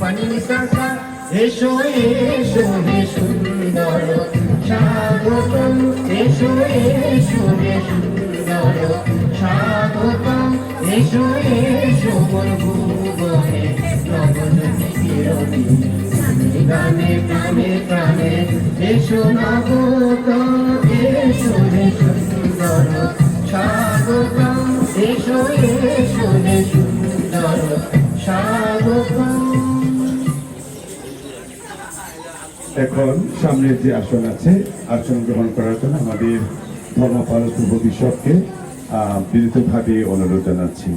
পানি সাসা এসো এসো হে সুন্দর স্বাগতম এসো এসো হে সুন্দর স্বাগতম এসো এসো ভুবনে নবজ্যোতি কিরণী গানে প্রাণে প্রাণে এসো নবতম এসো হে সুন্দর স্বাগতম এসো এসো এখন সামনের যে আসন আছে, আসন গ্রহণ করার জন্য আমাদের ধর্মপাল পূর্ব বিশপকে বিনীতভাবে অনুরোধ জানাচ্ছি।